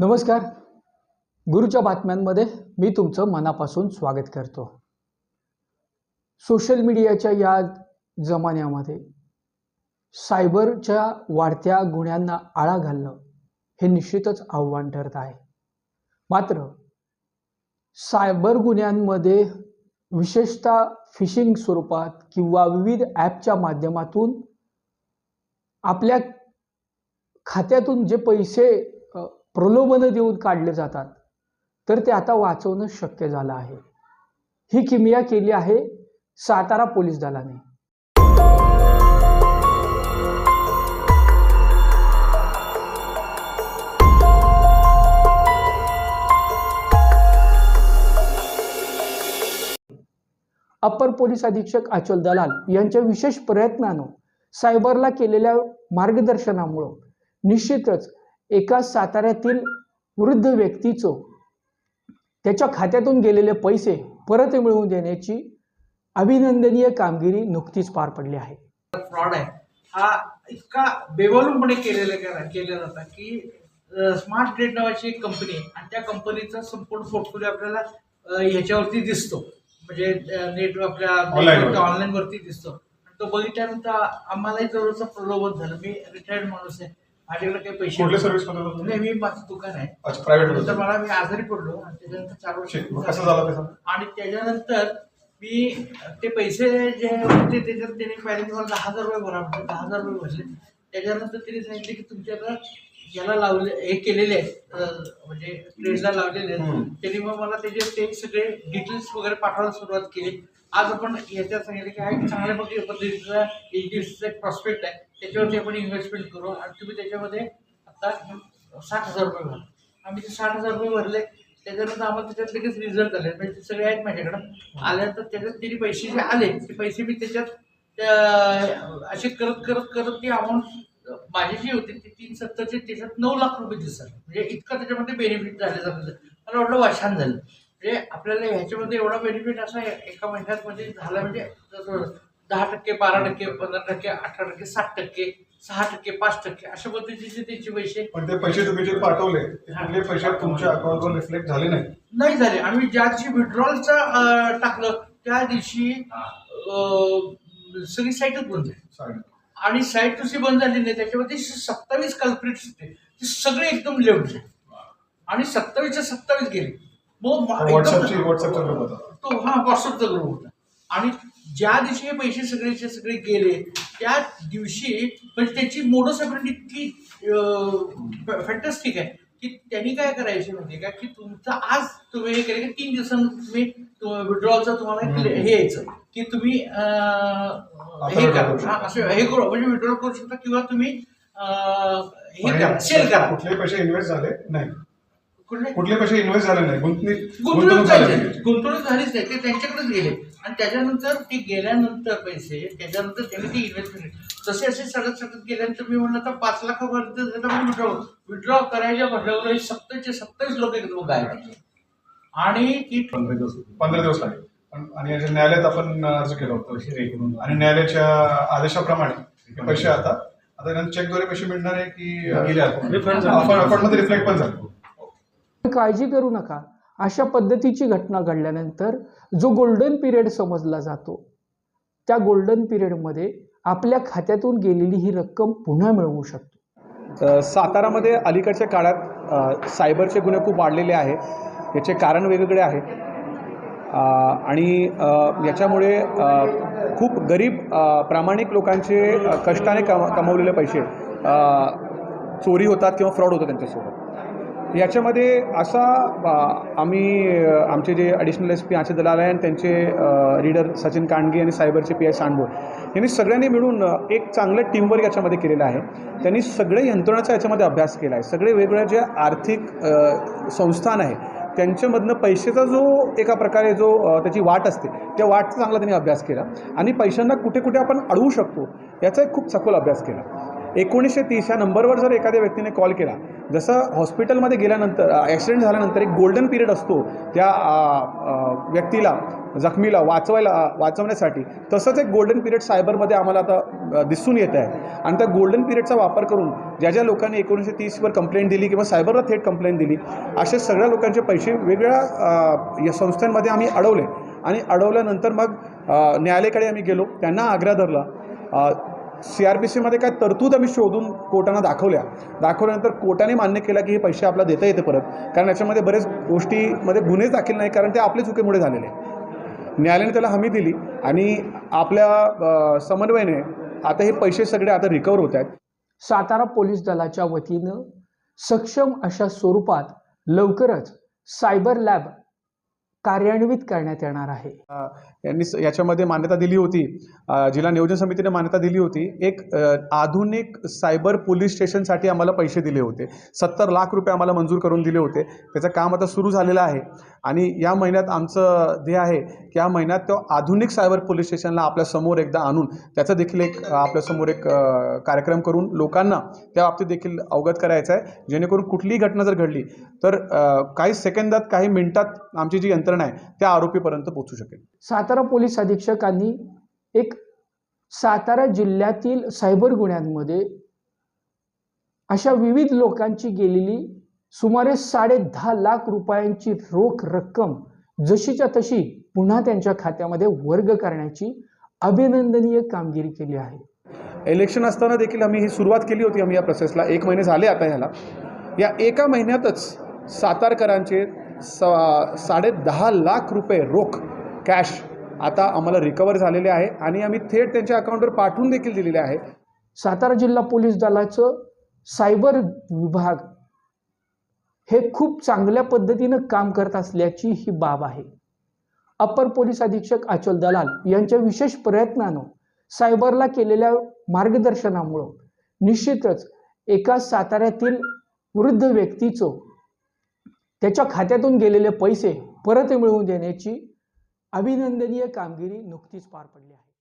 नमस्कार. गुरुच्या बातम्यांमध्ये मी तुमचं मनापासून स्वागत करतो. सोशल मीडियाच्या या जमान्यामध्ये सायबरच्या वाढत्या गुन्ह्यांना आळा घालणं हे निश्चितच आव्हान ठरत आहे. मात्र सायबर गुन्ह्यांमध्ये विशेषतः फिशिंग स्वरूपात किंवा विविध ॲपच्या माध्यमातून आपल्या खात्यातून जे पैसे प्रलोभनं देऊन काढले जातात. तर ते आता वाचवणं शक्य झालं आहे. ही किमया केली आहे सातारा पोलीस दलाने. अप्पर पोलीस अधीक्षक अचल दलाल यांच्या विशेष प्रयत्नानं सायबरला केलेल्या मार्गदर्शनामुळं निश्चितच एका साताऱ्यातील वृद्ध व्यक्तीचं त्याच्या खात्यातून गेलेले पैसे परत मिळवून देण्याची अभिनंदनीय कामगिरी नुकतीच पार पडली आहे. फ्रॉड आहे. हा इतका बेवलूनपणे केलेला केला जाता की स्मार्ट ग्रेड नावाची एक कंपनी आहे आणि त्या कंपनीचा संपूर्ण पोर्टफोलिओ आपल्याला ह्याच्यावरती दिसतो. म्हणजे नेट आपल्या Online. ऑनलाईन वरती. दिसतो. आणि तो बघितल्यानंतर आम्हालाही जवळचं प्रलोभन झालं. मी रिटायर्ड माणूस आहे. माझ्याकडे काही पैसे कुठल्या सर्व्हिसमध्ये होता? नाही? मी माझं दुकान आहे. अच्छा प्रायव्हेट नंतर मला मी आजारी पडलो आणि त्याच्यानंतर चार वर्ष कसं झालं ते सांग? आणि त्याच्यानंतर मी ते पैसे जे होते त्याच्यात त्यांनी पहिले मला दहा हजार रुपये भरा म्हटलं दहा हजार रुपये भरले. त्याच्यानंतर त्यांनी सांगितले की तुमच्याकडं याला लावले हे केलेले आहेत. अं, म्हणजे ट्रेडला लावलेले आहेत. त्यांनी मग मला त्याचे ते सगळे डिटेल्स वगैरे पाठवायला सुरुवात केली. आज आपण याच्यात सांगितलं की हा एक चांगल्या पद्धती- पद्धतीचा एच डी एफचा एक प्रॉस्पेक्ट आहे. त्याच्यावरती आपण इन्व्हेस्टमेंट करू आणि तुम्ही त्याच्यामध्ये आता साठ हजार रुपये भरा. आम्ही ते साठ हजार रुपये भरले त्याच्यानंतर आम्हाला त्याच्यात लगेच रिझल्ट आले. म्हणजे ते सगळे आहेत माझ्याकडं. आल्यानंतर त्याच्यात तिने पैसे जे आले ते पैसे मी त्याच्यात त्या- असे करत करत करत ती अमाऊंट माझी जी होती ती तीन सत्तरची त्याच्यात नऊ लाख रुपये दिसतात म्हणजे इतकं त्याच्यामध्ये बेनिफिट झाले मला वाटलं वाशान झालं. म्हणजे आपल्याला ह्याच्यामध्ये एवढा बेनिफिट असा एका महिन्यात म्हणजे झाला म्हणजे दहा टक्के बारा टक्के पंधरा टक्के अठरा टक्के साठ टक्के सहा टक्के पाच टक्के अशा पद्धतीचे त्याचे पैसे पण ते पैसे तुम्ही जे पाठवले ते कुठले पैसे तुमच्या अकाउंटवर रिफ्लेक्ट झाले नाही नाही झाले. आणि मी ज्या दिवशी विड्रॉलचं टाकलं त्या दिवशी सगळी साईटच बंद झाली. आणि साईट दुसरी बंद झाली नाही त्याच्यामध्ये सत्तावीस कल्प्रिट्स होते. ते सगळे एकदम लेफ्ट झाले. आणि सत्तावीसच्या सत्तावीस गेले. मग तो हा व्हॉट्सअपचा ग्रुप होता. आणि ज्या दिवशी हे पैसे सगळेचे सगळे गेले त्या दिवशी म्हणजे त्याची मोडस आपण इतकी फॅन्टॅस्टिक आहे की त्यांनी काय करायचे म्हणजे का? की तुमचं आज तुम्ही हे केलं की तीन दिवसांत तुम्ही विड्रॉलचं तुम्हाला हे यायचं. की तुम्ही हे करा. हा, असं हे करू म्हणजे विड्रॉल करू शकता किंवा तुम्ही हे करा सेल करा. कुठले पैसे इन्व्हेस्ट झाले नाही. कुठले? कुठले पैसे इन्व्हेस्ट झाले नाही. गुंतवणूक गुंतवणूक झाली झाली. नाही. गुंतवणूक झालीच नाही. ते त्यांच्याकडेच गेले. आणि त्याच्यानंतर ते गेल्यानंतर पैसे त्याच्यानंतर त्यांनी ते इन्व्हेस्टमेंट जसे असे सगळं सगळं गेल्यानंतर मी म्हणलं तर पाच लाखापर्यंत विड्रॉ विड्रॉ करायच्या म्हटल्यावर हे सत्तावीसचे सत्तावीस लोक एकदम गायब झाले. आणि ती पंधरा दिवस पंधरा दिवस लागले. पण- आणि याच्या न्यायालयात आपण अर्ज केला होता. आणि न्यायालयाच्या आदेशाप्रमाणे हे पैसे आता आता चेकद्वारे पैसे मिळणार आहे की अकाउंटमध्ये रिफ्लेक्ट पण झाले. काळजी करू नका. अशा पद्धतीची घटना घडल्यानंतर जो गोल्डन पिरियड समजला जातो त्या गोल्डन पिरियडमध्ये आपल्या खात्यातून गेलेली ही रक्कम पुन्हा मिळवू शकतो. सातारामध्ये अलीकडच्या काळात सायबरचे गुन्हे खूप वाढलेले आहे. याचे कारण वेगवेगळे आहे. आणि याच्यामुळे खूप गरीब प्रामाणिक लोकांचे कष्टाने कम कमवलेले पैसे चोरी होतात किंवा फ्रॉड होतात त्यांच्यासोबत. याच्यामध्ये असा आम्ही आमचे जे ॲडिशनल एस पी आचे दलाल आहे आणि त्यांचे रीडर सचिन कांडगे आणि सायबरचे पी आय सांडभोर यांनी सगळ्यांनी मिळून एक चांगलं टीमवर्क याच्यामध्ये केलेलं आहे. त्यांनी सगळे यंत्रणाचा याच्यामध्ये अभ्यास केला आहे. सगळे वेगवेगळ्या जे आर्थिक संस्थान आहे त्यांच्यामधनं पैशाचा जो एका प्रकारे जो त्याची वाट असते त्या वाटचा चांगला त्यांनी अभ्यास केला. आणि पैशांना कुठे कुठे आपण अडवू शकतो याचा एक खूप सखोल अभ्यास केला. एकोणीसशे तीस या नंबरवर जर एखाद्या व्यक्तीने कॉल केला जसं हॉस्पिटलमध्ये गेल्यानंतर ॲक्सिडेंट झाल्यानंतर एक गोल्डन पिरियड असतो त्या व्यक्तीला जखमीला वाचवायला वाचवण्यासाठी. तसंच एक गोल्डन पिरियड सायबरमध्ये आम्हाला आता दिसून येत आहे. आणि त्या गोल्डन पिरियडचा वापर करून ज्या ज्या लोकांनी एकोणीसशे तीसवर कंप्लेंट दिली किंवा सायबरला थेट कंप्लेंट दिली असे सगळ्या लोकांचे पैसे वेगवेगळ्या या संस्थांमध्ये आम्ही अडवले. आणि अडवल्यानंतर मग न्यायालयाकडे आम्ही गेलो. त्यांना आग्रह धरला. सी आर पी सीमध्ये काय तरतूद आम्ही शोधून कोर्टानं दाखवल्या. दाखवल्यानंतर कोर्टाने मान्य केला की हे पैसे आपल्याला देता येते परत. कारण याच्यामध्ये बरेच गोष्टीमध्ये गुन्हेच दाखल नाही कारण ते आपल्या चुकीमुळे झालेले. न्यायालयाने त्याला हमी दिली आणि आपल्या समन्वयाने आता हे पैसे सगळे आता रिकवर होत आहेत. सातारा पोलीस दलाच्या वतीनं सक्षम अशा स्वरूपात लवकरच सायबर लॅब कार्यान्वित करण्यात येणार आहे. यांनी याच्यामध्ये मान्यता दिली होती. जिल्हा नियोजन समितीने मान्यता दिली होती. एक आधुनिक सायबर पोलीस स्टेशनसाठी आम्हाला पैसे दिले होते. सत्तर लाख रुपये आम्हाला मंजूर करून दिले होते. त्याचं काम आता सुरू झालेलं आहे. आणि या महिन्यात आमचं ध्येय आहे की या महिन्यात तो आधुनिक सायबर पोलीस स्टेशनला आपल्यासमोर एकदा आणून त्याचं देखील एक आपल्यासमोर एक कार्यक्रम करून लोकांना त्या बाबतीत देखील अवगत करायचं आहे. जेणेकरून कुठलीही घटना जर घडली तर काही सेकंदात काही मिनिटात आमची जी यंत्रणा आहे त्या आरोपीपर्यंत पोहोचू शकेल. सातारा पोलीस अधीक्षकांनी एक सातारा जिल्ह्यातील सायबर गुन्ह्यांमध्ये अशा विविध लोकांची गेलेली सुमारे साडे दहा लाख रुपयांची रोख रक्कम जशीच्या तशी पुन्हा त्यांच्या खात्यामध्ये वर्ग करण्याची अभिनंदनीय कामगिरी केली आहे. इलेक्शन असताना देखील आम्ही ही सुरुवात केली होती आम्ही या प्रोसेसला एक महिने झाले आता ह्याला. या एका महिन्यातच सातारकरांचे स साडे दहा लाख रुपये रोख कॅश आता आम्हाला रिकवर झालेले आहे आणि आम्ही थेट त्यांच्या अकाउंटवर पाठवून देखील दिलेले आहे. सातारा जिल्हा पोलीस दलाचं सायबर विभाग हे खूप चांगल्या पद्धतीनं काम करत असल्याची ही बाब आहे. अपर पोलीस अधीक्षक अचल दलाल यांच्या विशेष प्रयत्नानं सायबरला केलेल्या मार्गदर्शनामुळं निश्चितच एका साताऱ्यातील वृद्ध व्यक्तीचं त्याच्या खात्यातून गेलेले पैसे परत मिळवून देण्याची अभिनंदनीय कामगिरी नुकतीच पार पडली आहे.